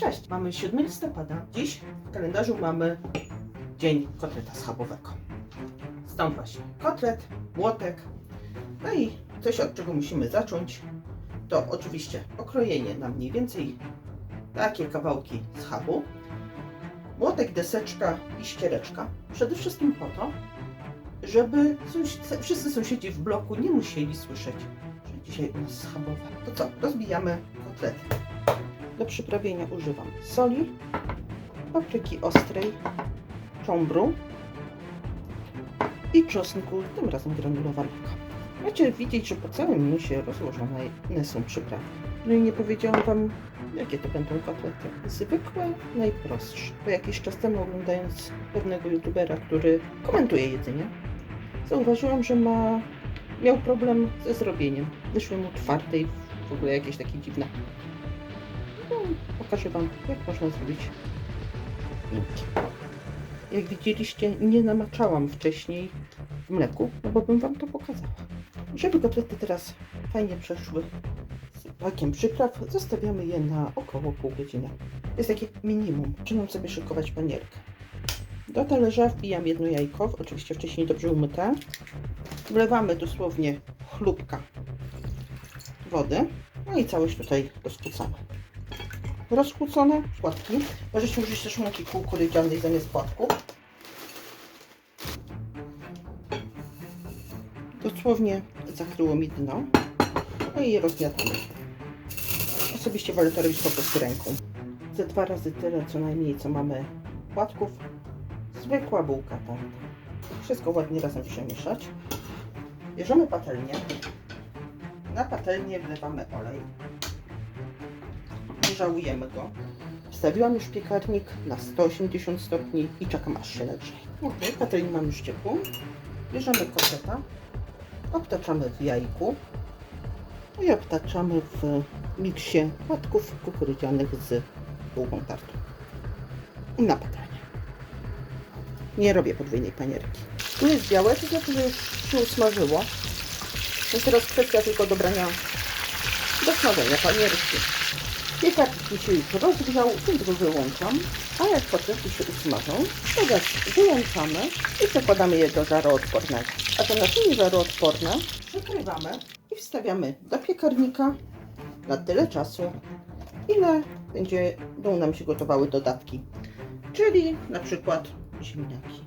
Cześć, mamy 7 listopada. Dziś w kalendarzu mamy Dzień Kotleta Schabowego. Stąd właśnie kotlet, młotek. No i coś od czego musimy zacząć to oczywiście okrojenie na mniej więcej takie kawałki schabu. Młotek, deseczka i ściereczka. Przede wszystkim po to, żeby wszyscy sąsiedzi w bloku nie musieli słyszeć, że dzisiaj u nas schabowe. To co? Rozbijamy kotlety. Do przyprawienia używam soli, papryki ostrej, cząbru i czosnku, tym razem granulowanego. Macie widzieć, że po całym mięsie rozłożone są przyprawy. No i nie powiedziałam Wam, jakie to będą kotlety. Zwykłe, najprostsze. Bo jakiś czas temu oglądając pewnego youtubera, który komentuje jedzenie, zauważyłam, że ma, miał problem ze zrobieniem. Wyszły mu twarde i w ogóle jakieś takie dziwne. No, pokażę Wam, jak można zrobić. Jak widzieliście, nie namaczałam wcześniej w mleku, no bo bym Wam to pokazała. Żeby kotlety teraz fajnie przeszły z pakiem przypraw, zostawiamy je na około pół godziny. Jest takie minimum. Zaczynam sobie szykować panierkę. Do talerza wbijam jedno jajko, oczywiście wcześniej dobrze umyte. Wlewamy dosłownie chlubka wody. No i całość tutaj rozkłócamy. Rozkłócone płatki. Możecie użyć też mąki kukurydzianej zamiast płatków. Dosłownie zakryło mi dno. No i je. Osobiście wolę to robić po prostu ręką. Ze dwa razy tyle co najmniej co mamy płatków. Zwykła bułka tarta. Wszystko ładnie razem przemieszać. Bierzemy patelnię. Na patelnię wlewamy olej. Żałujemy go. Wstawiłam już piekarnik na 180 stopni i czekam aż się nagrzeje. Ok, patelnię mam już ciepłą. Bierzemy kotleta, obtaczamy w jajku i obtaczamy w miksie płatków kukurydzianych z bułką tartą. Na patelnię. Nie robię podwójnej panierki. Tu jest białe, to znaczy, że już się usmażyło. Teraz kwestia tylko dobrania do smażenia panierki. Piekarnik mi się już rozgrzał, więc go wyłączam. A jak kotlety się usmażą, to gaz wyłączamy i przekładamy je do żaroodpornego. A to naczynie żaroodporne przykrywamy i wstawiamy do piekarnika na tyle czasu, ile będą nam się gotowały dodatki. Czyli na przykład ziemniaki.